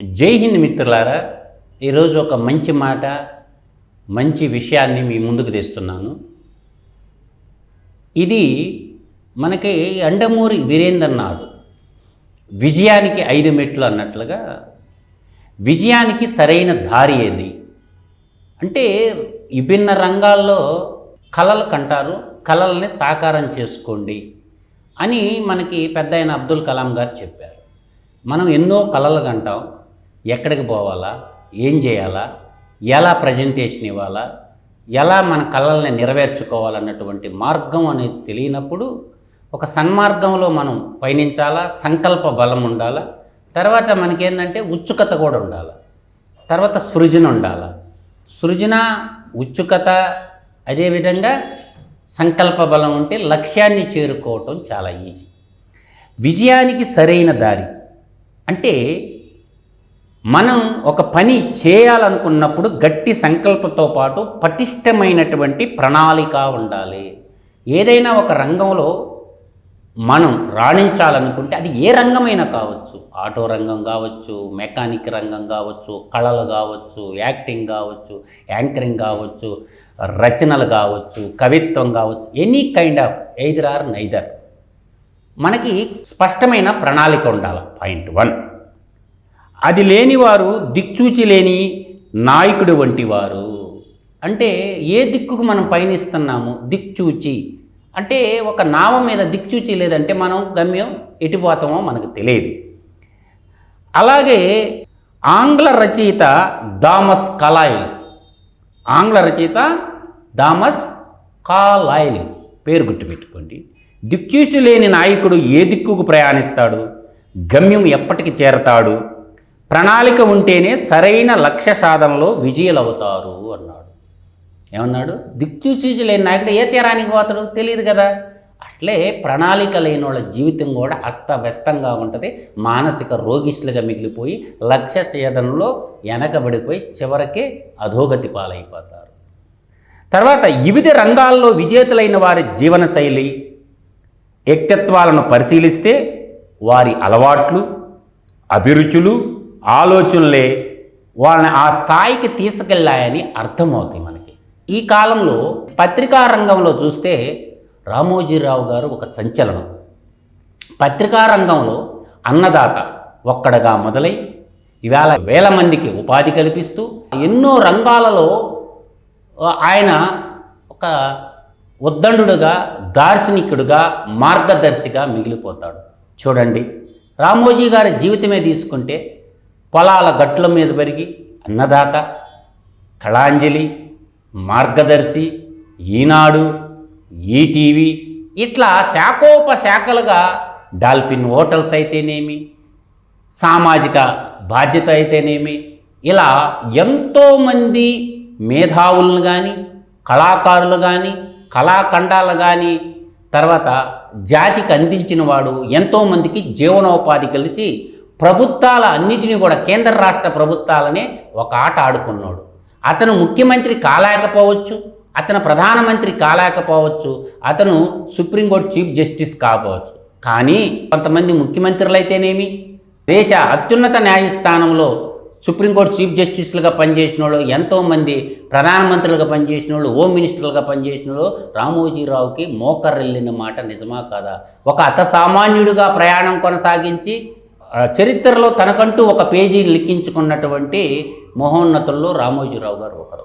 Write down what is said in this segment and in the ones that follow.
జై హింద్ మిత్రులారా ఈరోజు ఒక మంచి మాట మంచి విషయాన్ని మీ ముందుకు తెస్తున్నాను. ఇది మనకి అండమూరి వీరేంద్రనాథ్ విజయానికి ఐదు మెట్లు అన్నట్లుగా విజయానికి సరైన దారి ఏది? అంటే విభిన్న రంగాల్లో కళలు కంటారు కళల్ని సాకారం చేసుకోండి అని మనకి పెద్ద అయిన అబ్దుల్ కలాం గారు చెప్పారు. మనం ఎన్నో కళలు కంటాం ఎక్కడికి పోవాలా? ఏం చేయాలా? ఎలా ప్రజెంటేషన్ ఇవ్వాలా? ఎలా మన కళల్ని నెరవేర్చుకోవాలన్నటువంటి మార్గం అనేది తెలియనప్పుడు ఒక సన్మార్గంలో మనం పయనించాలా? సంకల్ప బలం ఉండాలా? తర్వాత మనకేంటంటే ఉత్సుకత కూడా ఉండాలి? తర్వాత సృజన ఉండాలి? సృజన ఉత్సుకత అదేవిధంగా సంకల్ప బలం ఉంటే లక్ష్యాన్ని చేరుకోవటం చాలా ఈజీ విజయానికి సరైన దారి అంటే మనం ఒక పని చేయాలనుకున్నప్పుడు గట్టి సంకల్పంతో పాటు పటిష్టమైనటువంటి ప్రణాళిక ఉండాలి. ఏదైనా ఒక రంగంలో మనం రాణించాలనుకుంటే అది ఏ రంగమైనా కావచ్చు. ఆటో రంగం కావచ్చు మెకానిక్ రంగం కావచ్చు కళలు కావచ్చు యాక్టింగ్ కావచ్చు యాంకరింగ్ కావచ్చు రచనలు కావచ్చు కవిత్వం కావచ్చు any kind of either or neither. మనకి స్పష్టమైన ప్రణాళిక ఉండాలి. Point one. అది లేనివారు దిక్చూచి లేని నాయకుడు వంటి వారు. అంటే ఏ దిక్కుకు మనం పయనిస్తున్నాము? దిక్చూచి. అంటే ఒక నావ మీద దిక్చూచి లేదంటే మనం గమ్యం ఎటుపోతామో మనకు తెలియదు. అలాగే ఆంగ్ల రచయిత థామస్ కలాయిల్. ఆంగ్ల రచయిత థామస్ కాలాయిల్. పేరు గుర్తుపెట్టుకోండి. దిక్చూచి లేని నాయకుడు ఏ దిక్కుకు ప్రయాణిస్తాడు? గమ్యం ఎప్పటికి చేరతాడు? ప్రణాళిక ఉంటేనే సరైన లక్ష్య సాధనలో విజయులవుతారు అన్నాడు. ఏమన్నాడు? దిక్చూచి లేని నాయకుడు ఏ తీరానికి పోతాడు? తెలియదు కదా. అట్లే ప్రణాళిక లేని వాళ్ళ జీవితం కూడా అస్తవ్యస్తంగా ఉంటుంది. మానసిక రోగిష్లుగా మిగిలిపోయి లక్ష్య సేదనలో వెనకబడిపోయి చివరికి అధోగతి పాలైపోతారు. తర్వాత వివిధ రంగాల్లో విజేతలైన వారి జీవనశైలి వ్యక్తిత్వాలను పరిశీలిస్తే వారి అలవాట్లు అభిరుచులు ఆలోచనలే వాళ్ళని ఆ స్థాయికి తీసుకెళ్ళాయని అర్థమవుతాయి మనకి. ఈ కాలంలో పత్రికా రంగంలో చూస్తే రామోజీరావు గారు ఒక సంచలనం. పత్రికా రంగంలో అన్నదాత ఒక్కడగా మొదలై ఇవాళ వేల మందికి ఉపాధి కల్పిస్తూ ఎన్నో రంగాలలో ఆయన ఒక ఉద్దండుడుగా దార్శనికుడుగా మార్గదర్శిగా మిగిలిపోతాడు. చూడండి రామోజీ గారి జీవితమే తీసుకుంటే పొలాల గట్ల మీద పెరిగి అన్నదాత కళాంజలి మార్గదర్శి ఈనాడు ఈటీవీ ఇట్లా శాఖోపశాఖలుగా డాల్ఫిన్ హోటల్స్ అయితేనేమి సామాజిక బాధ్యత అయితేనేమి ఇలా ఎంతోమంది మేధావులను కానీ కళాకారులు కానీ కళాఖండాలు కానీ తర్వాత జాతికి అందించిన వాడు ఎంతోమందికి జీవనోపాధి కలిసి ప్రభుత్వాల అన్నిటినీ కూడా కేంద్ర రాష్ట్ర ప్రభుత్వాలనే ఒక ఆట ఆడుకున్నాడు. అతను ముఖ్యమంత్రి కాలేకపోవచ్చు అతను ప్రధానమంత్రి కాలేకపోవచ్చు అతను సుప్రీంకోర్టు చీఫ్ జస్టిస్ కాకపోవచ్చు కానీ కొంతమంది ముఖ్యమంత్రులు అయితేనేమి దేశ అత్యున్నత న్యాయస్థానంలో సుప్రీంకోర్టు చీఫ్ జస్టిస్లుగా పనిచేసిన వాళ్ళు ఎంతోమంది ప్రధానమంత్రులుగా పనిచేసిన వాళ్ళు హోమ్ మినిస్టర్లుగా పనిచేసిన వాళ్ళు రామోజీరావుకి మోకరెళ్ళిన మాట నిజమా కాదా? ఒక అత సామాన్యుడిగా ప్రయాణం కొనసాగించి చరిత్రలో తనకంటూ ఒక పేజీ లిఖించుకున్నటువంటి మహోన్నతుల్లో రామోజీరావు గారు ఒకరు.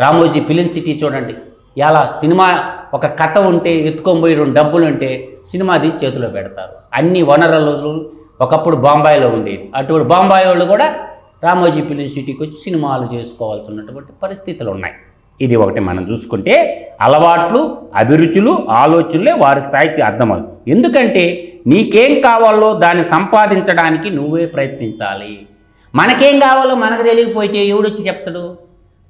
రామోజీ ఫిలిం సిటీ చూడండి. ఇలా సినిమా ఒక కథ ఉంటే ఎత్తుకొని పోయి రెండు డబ్బులు ఉంటే సినిమాది చేతిలో పెడతారు. అన్ని వనరులు ఒకప్పుడు బాంబాయిలో ఉండేది అటువంటి బాంబాయి వాళ్ళు కూడా రామోజీ ఫిలిం సిటీకి వచ్చి సినిమాలు చేసుకోవాల్సినటువంటి పరిస్థితులు ఉన్నాయి. ఇది ఒకటి మనం చూసుకుంటే అలవాట్లు అభిరుచులు ఆలోచనలే వారి స్థాయికి అర్థమవు. ఎందుకంటే నీకేం కావాలో దాన్ని సంపాదించడానికి నువ్వే ప్రయత్నించాలి. మనకేం కావాలో మనకు తెలియకపోతే ఎవడొచ్చి చెప్తాడు?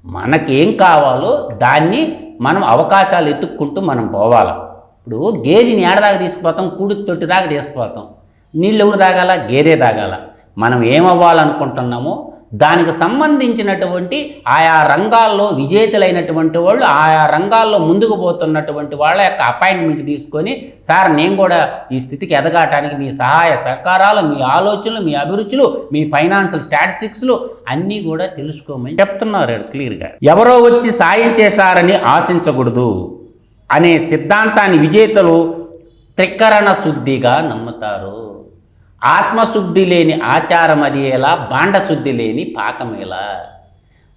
మనకేం కావాలో దాన్ని మనం అవకాశాలు ఎత్తుక్కుంటూ మనం పోవాలి. ఇప్పుడు గేదెని ఏడదాకా తీసుకుపోతాం? కూడి తొట్టి దాకా తీసుకుపోతాం. నీళ్ళు ఎవరు తాగాల? గేదె తాగాల. మనం ఏమవ్వాలనుకుంటున్నామో దానికి సంబంధించినటువంటి ఆయా రంగాల్లో విజేతలైనటువంటి వాళ్ళు ఆయా రంగాల్లో ముందుకు పోతున్నటువంటి వాళ్ళ యొక్క అపాయింట్మెంట్ తీసుకొని సార్ నేను కూడా ఈ స్థితికి ఎదగటానికి మీ సహాయ సహకారాలు మీ ఆలోచనలు మీ అభిరుచులు మీ ఫైనాన్షియల్ స్టాటిస్టిక్స్లు అన్నీ కూడా తెలుసుకోమని చెప్తున్నారు క్లియర్గా. ఎవరో వచ్చి సాయం చేశారని ఆశించకూడదు అనే సిద్ధాంతాన్ని విజేతలు త్రికరణ శుద్ధిగా నమ్ముతారు. ఆత్మశుద్ధి లేని ఆచారం అది ఎలా? బాండశుద్ధి లేని పాకం ఎలా?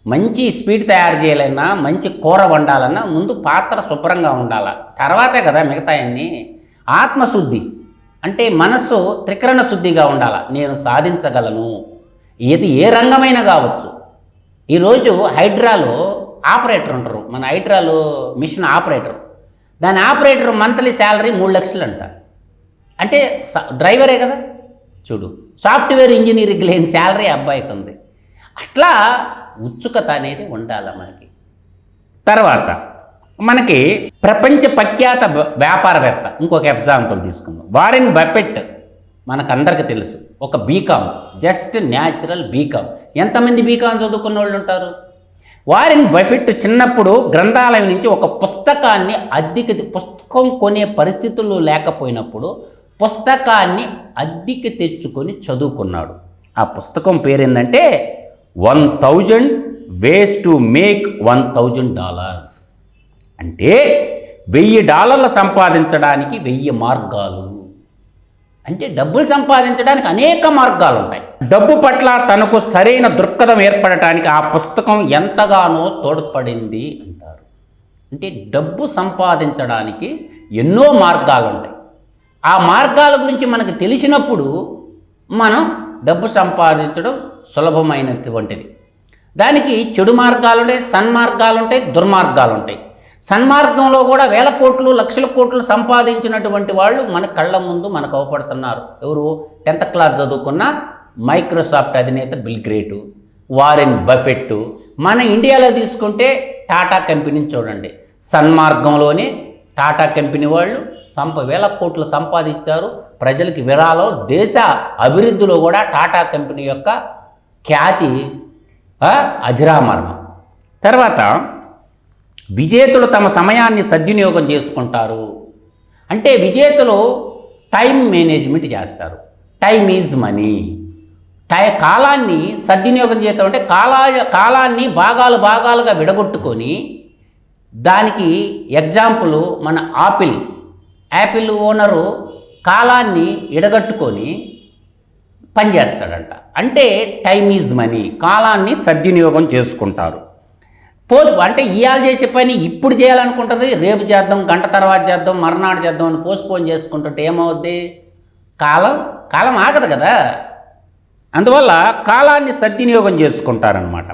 మంచి స్వీట్ తయారు చేయాలన్నా మంచి కూర వండాలన్నా ముందు పాత్ర శుభ్రంగా ఉండాల? తర్వాతే కదా మిగతాయన్నీ. ఆత్మశుద్ధి అంటే మనస్సు త్రికరణ శుద్ధిగా ఉండాల? నేను సాధించగలను. ఇది ఏ రంగమైనా కావచ్చు. ఈరోజు హైడ్రాలో ఆపరేటర్ ఉంటారు. మన హైడ్రాలో మిషన్ ఆపరేటర్. దాని ఆపరేటర్ మంత్లీ శాలరీ మూడు లక్షలు అంట అంటే స- డ్రైవరే కదా? చూడు సాఫ్ట్వేర్ ఇంజనీరింగ్ లేని శాలరీ అబ్బాయికి ఉంది. అట్లా ఉత్సుకత అనేది ఉండాలి మనకి? తర్వాత మనకి ప్రపంచ ప్రఖ్యాత వ్యాపారవేత్త ఇంకొక ఎగ్జాంపుల్ తీసుకుందాం. వారెన్ బఫెట్ మనకందరికి తెలుసు. ఒక బీకామ్ జస్ట్ న్యాచురల్ బీకామ్ ఎంతమంది బీకామ్ చదువుకున్న వాళ్ళు ఉంటారు? వారెన్ బఫెట్ చిన్నప్పుడు గ్రంథాలయం నుంచి ఒక పుస్తకాన్ని అద్దెకి పుస్తకం కొనే పరిస్థితులు లేకపోయినప్పుడు పుస్తకాన్ని అద్దెకి తెచ్చుకొని చదువుకున్నాడు. ఆ పుస్తకం పేరేందంటే one thousand ways to make one thousand dollars. అంటే వెయ్యి డాలర్లు సంపాదించడానికి వెయ్యి మార్గాలు. అంటే డబ్బులు సంపాదించడానికి అనేక మార్గాలు ఉంటాయి డబ్బు పట్ల తనకు సరైన దృక్పథం ఏర్పడటానికి ఆ పుస్తకం ఎంతగానో తోడ్పడింది అంటారు. అంటే డబ్బు సంపాదించడానికి ఎన్నో మార్గాలు ఉంటాయి ఆ మార్గాల గురించి మనకు తెలిసినప్పుడు మనం డబ్బు సంపాదించడం సులభమైనటువంటిది. దానికి చెడు మార్గాలు ఉంటాయి సన్మార్గాలు ఉంటాయి దుర్మార్గాలు ఉంటాయి సన్మార్గంలో కూడా వేల కోట్లు లక్షల కోట్లు సంపాదించినటువంటి వాళ్ళు మన కళ్ళ ముందు మనకు అవపడుతున్నారు. ఎవరు? టెన్త్ క్లాస్ చదువుకున్న మైక్రోసాఫ్ట్ అధినేత బిల్ గ్రేటు వారెన్ బఫెట్ మన ఇండియాలో తీసుకుంటే టాటా కంపెనీని చూడండి. సన్మార్గంలోనే టాటా కంపెనీ వాళ్ళు సంప వేల కోట్లు సంపాదించారు. ప్రజలకి విరాలో దేశ అభివృద్ధిలో కూడా టాటా కంపెనీ యొక్క ఖ్యాతి అజరామరణం. తర్వాత విజేతలు తమ సమయాన్ని సద్వినియోగం చేసుకుంటారు. అంటే విజేతలు టైం మేనేజ్మెంట్ చేస్తారు. Time is money. టై కాలాన్ని సద్వినియోగం చేయటం అంటే కాలా కాలాన్ని భాగాలు భాగాలుగా విడగొట్టుకొని దానికి ఎగ్జాంపుల్ మన ఆపిల్. యాపిల్ ఓనరు కాలాన్ని ఎడగట్టుకొని పనిచేస్తాడంట అంటే టైం ఈజ్ మనీ కాలాన్ని సద్వినియోగం చేసుకుంటారు. పోస్ట్ అంటే ఇవాళ చేసే పని ఇప్పుడు చేయాలనుకుంటుంది రేపు చేద్దాం గంట తర్వాత చేద్దాం మర్నాడు చేద్దాం అని పోస్ట్పోన్ చేసుకుంటుంటే ఏమవుద్ది? కాలం కాలం ఆగదు కదా. అందువల్ల కాలాన్ని సద్వినియోగం చేసుకుంటారనమాట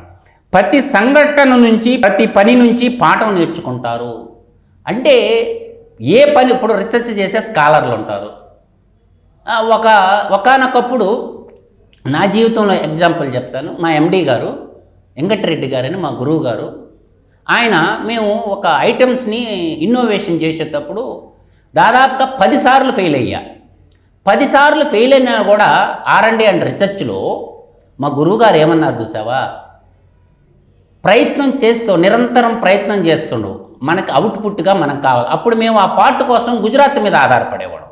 ప్రతి సంఘటన నుంచి ప్రతి పని నుంచి పాఠం నేర్చుకుంటారు. అంటే ఏ పని ఇప్పుడు రీసెర్చ్ చేసే స్కాలర్లు ఉంటారు? ఒక ఒకనొకప్పుడు నా జీవితంలో ఎగ్జాంపుల్ చెప్తాను. మా ఎండి గారు వెంకటరెడ్డి గారని మా గురువు గారు ఆయన మేము ఒక ఐటమ్స్ని ఇన్నోవేషన్ చేసేటప్పుడు దాదాపుగా పదిసార్లు ఫెయిల్ అయ్యా. పదిసార్లు ఫెయిల్ అయినా కూడా ఆర్ అండ్ అండ్ రీసెర్చ్లో మా గురువుగారు ఏమన్నారు చూసావా? ప్రయత్నం చేస్తూ నిరంతరం ప్రయత్నం చేస్తుండు. మనకి అవుట్పుట్గా మనకు కావాలి. అప్పుడు మేము ఆ పార్ట్ కోసం గుజరాత్ మీద ఆధారపడేవాడు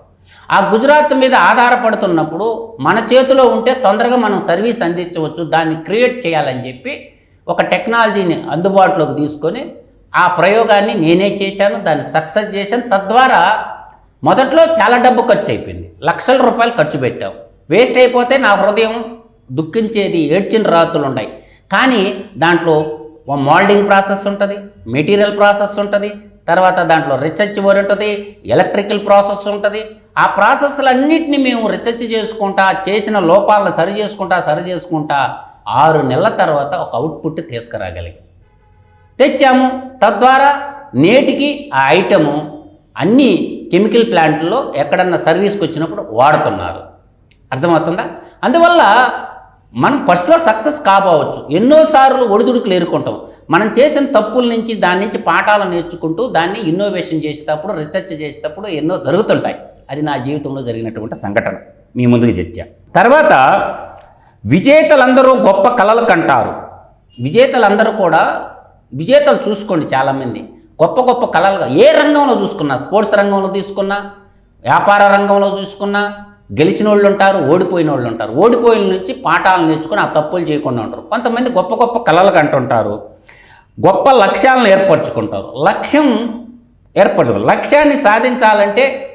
ఆ గుజరాత్ మీద ఆధారపడుతున్నప్పుడు మన చేతిలో ఉంటే తొందరగా మనం సర్వీస్ అందించవచ్చు దాన్ని క్రియేట్ చేయాలని చెప్పి ఒక టెక్నాలజీని అందుబాటులోకి తీసుకొని ఆ ప్రయోగాన్ని నేనే చేశాను దాన్ని సక్సెస్ చేశాను. తద్వారా మొదట్లో చాలా డబ్బు ఖర్చు అయిపోయింది. లక్షల రూపాయలు ఖర్చు పెట్టాం. వేస్ట్ అయిపోతే నా హృదయం దుఃఖించేది ఏడ్చిన రాత్రులు ఉన్నాయి కానీ దాంట్లో మోల్డింగ్ ప్రాసెస్ ఉంటుంది మెటీరియల్ ప్రాసెస్ ఉంటుంది తర్వాత దాంట్లో రీసెర్చ్ వర్ ఉంటుంది ఎలక్ట్రికల్ ప్రాసెస్ ఉంటుంది. ఆ ప్రాసెస్లన్నింటినీ మేము రీసెర్చ్ చేసుకుంటా చేసిన లోపాలను సరి చేసుకుంటా సరి చేసుకుంటా ఆరు నెలల తర్వాత ఒక అవుట్పుట్ తీసుకురాగలిగాం. తెచ్చాము. తద్వారా నేటికి ఆ ఐటము అన్ని కెమికల్ ప్లాంట్లో ఎక్కడన్నా సర్వీస్కి వచ్చినప్పుడు వాడుతున్నారు. అర్థమవుతుందా? అందువల్ల మనం ఫస్ట్లో సక్సెస్ కాబోవచ్చు. ఎన్నోసార్లు ఒడిదుడుకులు ఎదుర్కొంటాం. మనం చేసిన తప్పుల నుంచి దాని నుంచి పాఠాలు నేర్చుకుంటూ దాన్ని ఇన్నోవేషన్ చేసేటప్పుడు రీసెర్చ్ చేసేటప్పుడు ఎన్నో జరుగుతుంటాయి. అది నా జీవితంలో జరిగినటువంటి సంఘటన. మీ ముందుకు తెచ్చా తర్వాత విజేతలందరూ గొప్ప కళలు కంటారు. విజేతలందరూ కూడా విజేతలు చూసుకోండి చాలామంది. గొప్ప గొప్ప కళలుగా ఏ రంగంలో చూసుకున్నా స్పోర్ట్స్ రంగంలో తీసుకున్నా వ్యాపార రంగంలో చూసుకున్నా గెలిచిన వాళ్ళు ఉంటారు ఓడిపోయిన వాళ్ళు ఉంటారు ఓడిపోయిన నుంచి పాఠాలు నేర్చుకుని ఆ తప్పులు చేయకుండా ఉంటారు. కొంతమంది గొప్ప గొప్ప కళలు కంటుంటారు. గొప్ప లక్ష్యాలను ఏర్పరచుకుంటారు. లక్ష్యం ఏర్పరచు లక్ష్యాన్ని సాధించాలంటే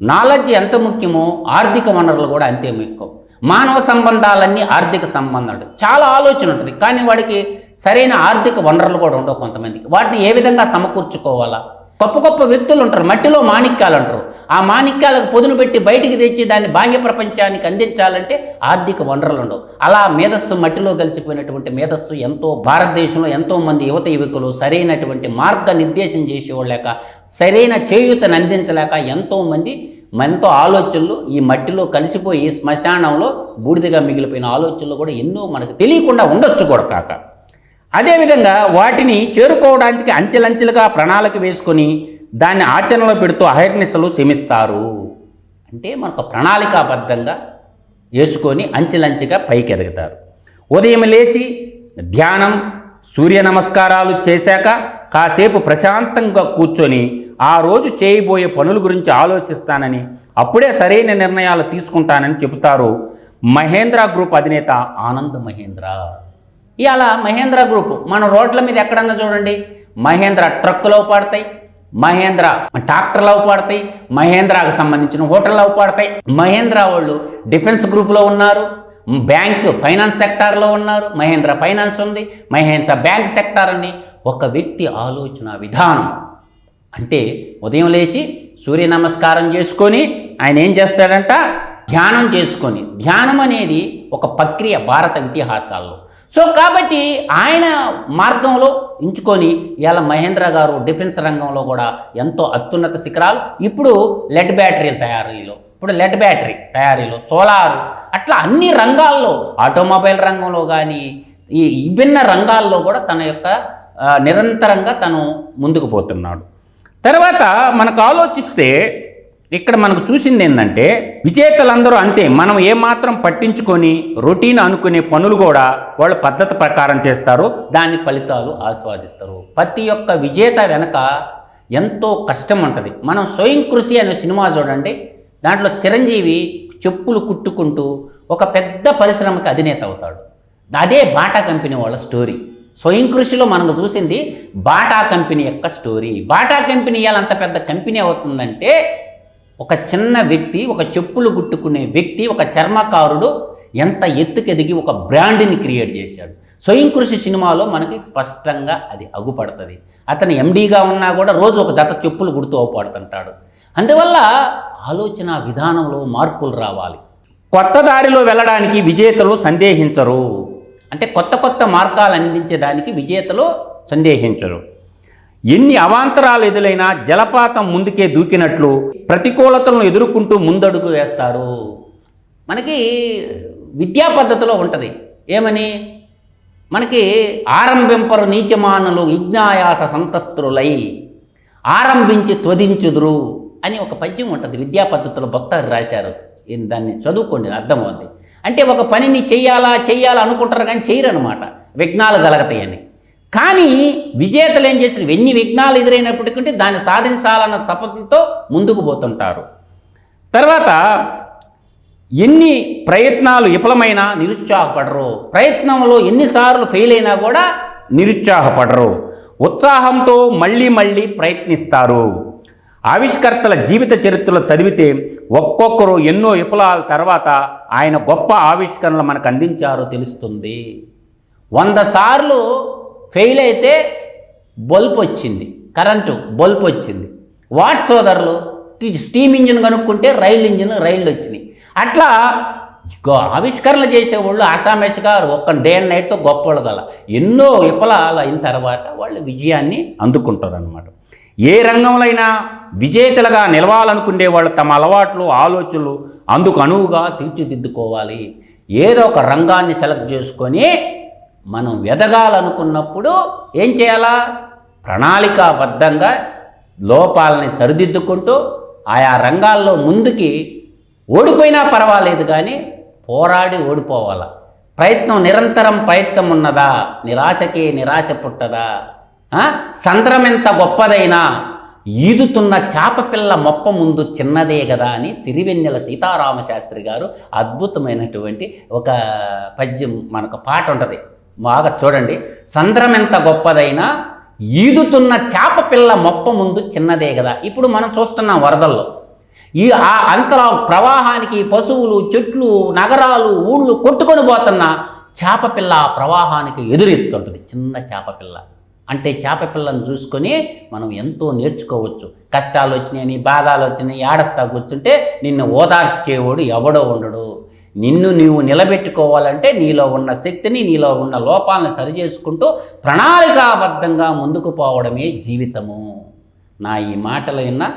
నాలెడ్జ్ ఎంత ముఖ్యమో ఆర్థిక వనరులు కూడా అంతే ముఖ్యం. మానవ సంబంధాలన్నీ ఆర్థిక సంబంధాలు చాలా ఆలోచన ఉంటుంది. కానీ వాడికి సరైన ఆర్థిక వనరులు కూడా ఉండవు కొంతమందికి. వాటిని ఏ విధంగా సమకూర్చుకోవాలా? గొప్ప గొప్ప వ్యక్తులు ఉంటారు మట్టిలో మాణిక్యాలు అంటారు. ఆ మాణిక్యాలకు పొదును పెట్టి బయటికి తెచ్చి దాన్ని బాహ్య ప్రపంచానికి అందించాలంటే ఆర్థిక వనరులు ఉండవు. అలా మేధస్సు మట్టిలో కలిసిపోయినటువంటి మేధస్సు ఎంతో భారతదేశంలో ఎంతో మంది యువత యువకులు సరైనటువంటి మార్గ నిర్దేశం చేసేవాళ్ళక సరైన చేయూతను అందించలేక ఎంతోమంది ఎంతో ఆలోచనలు ఈ మట్టిలో కలిసిపోయి శ్మశానంలో బూడిదగా మిగిలిపోయిన ఆలోచనలు కూడా ఎన్నో మనకు తెలియకుండా ఉండొచ్చు కూడా కాక. అదేవిధంగా వాటిని చేరుకోవడానికి అంచెలంచెలుగా ప్రణాళిక వేసుకొని దాన్ని ఆచరణలో పెడుతూ అహర్నిశలు శ్రమిస్తారు. అంటే మనకు ప్రణాళికాబద్ధంగా వేసుకొని అంచెలంచెగా పైకి ఎదుగుతారు ఉదయం లేచి ధ్యానం సూర్య నమస్కారాలు చేశాక కాసేపు ప్రశాంతంగా కూర్చొని ఆ రోజు చేయబోయే పనుల గురించి ఆలోచిస్తానని అప్పుడే సరైన నిర్ణయాలు తీసుకుంటానని చెబుతారు మహేంద్ర గ్రూప్ అధినేత ఆనంద్ మహేంద్ర. ఇవాళ మహేంద్ర గ్రూప్ మన రోడ్ల మీద ఎక్కడన్నా చూడండి మహేంద్ర ట్రక్కులు పడతాయి మహేంద్ర ట్రాక్టర్లు పడతాయి మహేంద్రాకు సంబంధించిన హోటళ్ళు పడతాయి. మహేంద్ర వాళ్ళు డిఫెన్స్ గ్రూప్లో ఉన్నారు బ్యాంక్ ఫైనాన్స్ సెక్టార్లో ఉన్నారు మహేంద్ర ఫైనాన్స్ ఉంది మహేంద్ర బ్యాంక్ సెక్టార్ అని ఒక వ్యక్తి ఆలోచన విధానం. అంటే ఉదయం లేచి సూర్య నమస్కారం చేసుకొని ఆయన ఏం చేస్తాడంట? ధ్యానం చేసుకొని. ధ్యానం అనేది ఒక ప్రక్రియ భారత ఇతిహాసాల్లో. సో కాబట్టి ఆయన మార్గంలో ఎంచుకొని ఇలా మహేంద్ర గారు డిఫెన్స్ రంగంలో కూడా ఎంతో అత్యున్నత శిఖరాలు. ఇప్పుడు లెడ్ బ్యాటరీల తయారీలో ఇప్పుడు లెడ్ బ్యాటరీ తయారీలో సోలార్ అట్లా అన్ని రంగాల్లో ఆటోమొబైల్ రంగంలో కానీ ఈ విభిన్న రంగాల్లో కూడా తన యొక్క నిరంతరంగా తను ముందుకు పోతున్నాడు. తర్వాత మనకు ఆలోచిస్తే ఇక్కడ మనకు చూసింది ఏంటంటే విజేతలందరూ అంతే మనం ఏమాత్రం పట్టించుకొని రొటీన్ అనుకునే పనులు కూడా వాళ్ళు పద్ధతి ప్రకారం చేస్తారు దాని ఫలితాలు ఆస్వాదిస్తారు. ప్రతి ఒక్క విజేత వెనక ఎంతో కష్టం ఉంటుంది. మనం స్వయం కృషి అనే సినిమా చూడండి దాంట్లో చిరంజీవి చెప్పులు కుట్టుకుంటూ ఒక పెద్ద పరిశ్రమకి అధినేత అవుతాడు. అదే బాటా కంపెనీ వాళ్ళ స్టోరీ. స్వయం కృషిలో మనకు చూసింది బాటా కంపెనీ యొక్క స్టోరీ. బాటా కంపెనీ ఇవాళ అంత పెద్ద కంపెనీ అవుతుందంటే ఒక చిన్న వ్యక్తి ఒక చెప్పులు కుట్టుకునే వ్యక్తి ఒక చర్మకారుడు ఎంత ఎత్తుకెదిగి ఒక బ్రాండ్ని క్రియేట్ చేశాడు. స్వయం కృషి సినిమాలో మనకి స్పష్టంగా అది అగుపడుతుంది. అతను ఎండీగా ఉన్నా కూడా రోజు ఒక జత చెప్పులు కుడుతూ అవపడుతుంటాడు అందువల్ల ఆలోచన విధానంలో మార్పులు రావాలి. కొత్త దారిలో వెళ్ళడానికి విజేతలు సందేహించరు. అంటే కొత్త కొత్త మార్గాలు అందించడానికి విజేతలు సందేహించరు. ఎన్ని అవాంతరాలు ఎదురైనా జలపాతం ముందుకే దూకినట్లు ప్రతికూలతలను ఎదుర్కొంటూ ముందడుగు వేస్తారు. మనకి విద్యా పద్ధతిలో ఉంటుంది. ఏమని? మనకి ఆరంభింపరు నీచమానులు విజ్ఞాయాస సంతస్తులై ఆరంభించి త్వదించుదురు అని ఒక పద్యం ఉంటుంది. విద్యా పద్ధతిలో భక్తారు రాశారు. దాన్ని చదువుకోండి అర్థమవుద్ది. అంటే ఒక పనిని చెయ్యాలా చెయ్యాలా అనుకుంటారు కానీ చేయరనమాట విఘ్నాలు కలగతాయని. కానీ విజేతలు ఏం చేసిన ఎన్ని విఘ్నాలు ఎదురైనప్పటికంటే దాన్ని సాధించాలన్న సపథంతో ముందుకు పోతుంటారు. తర్వాత ఎన్ని ప్రయత్నాలు విఫలమైనా నిరుత్సాహపడరు. ప్రయత్నంలో ఎన్నిసార్లు ఫెయిల్ అయినా కూడా నిరుత్సాహపడరు. ఉత్సాహంతో మళ్ళీ మళ్ళీ ప్రయత్నిస్తారు. ఆవిష్కర్తల జీవిత చరిత్రలు చదివితే ఒక్కొక్కరు ఎన్నో విఫలాల తర్వాత ఆయన గొప్ప ఆవిష్కరణలు మనకు అందించారో తెలుస్తుంది. వంద సార్లు ఫెయిల్ అయితే బల్బ్ వచ్చింది కరెంటు బల్బ్ వచ్చింది. వాట్ సోదరులు? స్టీమ్ ఇంజిన్ కనుక్కుంటే రైలు ఇంజిన్ రైళ్ళు వచ్చినాయి. అట్లా గో ఆవిష్కరణలు చేసేవాళ్ళు ఆసామేషగా ఒక్క డే అండ్ నైట్తో గొప్పవాళ్ళు గల ఎన్నో విఫలాలు అయిన తర్వాత వాళ్ళు విజయాన్ని అందుకుంటారు అనమాట ఏ రంగంలో అయినా విజేతలుగా నిలవాలనుకునే వాళ్ళు తమ అలవాట్లు ఆలోచనలు అందుకు అనువుగా తీర్చిదిద్దుకోవాలి. ఏదో ఒక రంగాన్ని సెలెక్ట్ చేసుకొని మనం ఎదగాలనుకున్నప్పుడు ఏం చేయాలా? ప్రణాళికాబద్ధంగా లోపాలని సరిదిద్దుకుంటూ ఆయా రంగాల్లో ముందుకి ఓడిపోయినా పర్వాలేదు కానీ పోరాడి ఓడిపోవాల? ప్రయత్నం నిరంతరం ప్రయత్నం ఉన్నదా? నిరాశకి నిరాశ పుట్టదా? ఆ? సంద్రమెంత గొప్పదైనా ఈదుతున్న చాపపిల్ల మొప్ప ముందు చిన్నదే కదా అని సిరివెన్నెల సీతారామశాస్త్రి గారు అద్భుతమైనటువంటి ఒక పద్యం మనకు పాట ఉంటుంది. బాగా చూడండి. సంద్రం ఎంత గొప్పదైనా ఈదుతున్న చేప పిల్ల మొప్ప ముందు చిన్నదే కదా. ఇప్పుడు మనం చూస్తున్నాం వరదల్లో. ఈ ఆ అంతర ప్రవాహానికి పశువులు చెట్లు నగరాలు ఊళ్ళు కొట్టుకొని పోతున్న చేప పిల్ల ఆ ప్రవాహానికి ఎదురెత్తుంటుంది. చిన్న చేప పిల్ల. అంటే చేప పిల్లను చూసుకొని మనం ఎంతో నేర్చుకోవచ్చు. కష్టాలు వచ్చినాయని బాధలు వచ్చినాయి ఏడస్తా కూర్చుంటే నిన్ను ఓదార్చేవాడు ఎవడో ఉండడు. నిన్ను నీవు నిలబెట్టుకోవాలంటే నీలో ఉన్న శక్తిని నీలో ఉన్న లోపాలను సరిచేసుకుంటూ ప్రణాళికాబద్ధంగా ముందుకు పోవడమే జీవితము. నా ఈ మాటలు విన్న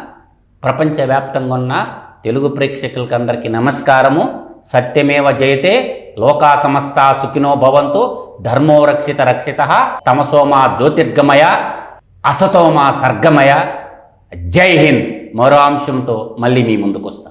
ప్రపంచవ్యాప్తంగా ఉన్న తెలుగు ప్రేక్షకులకి అందరికీ నమస్కారము. సత్యమేవ జయతే లోకా సమస్త సుఖినో భవంతు ధర్మో రక్షిత రక్షిత తమసోమా జ్యోతిర్గమయ అసతోమా సర్గమయ. జై హింద్. మరో అంశంతో మళ్ళీ మీ ముందుకు వస్తాను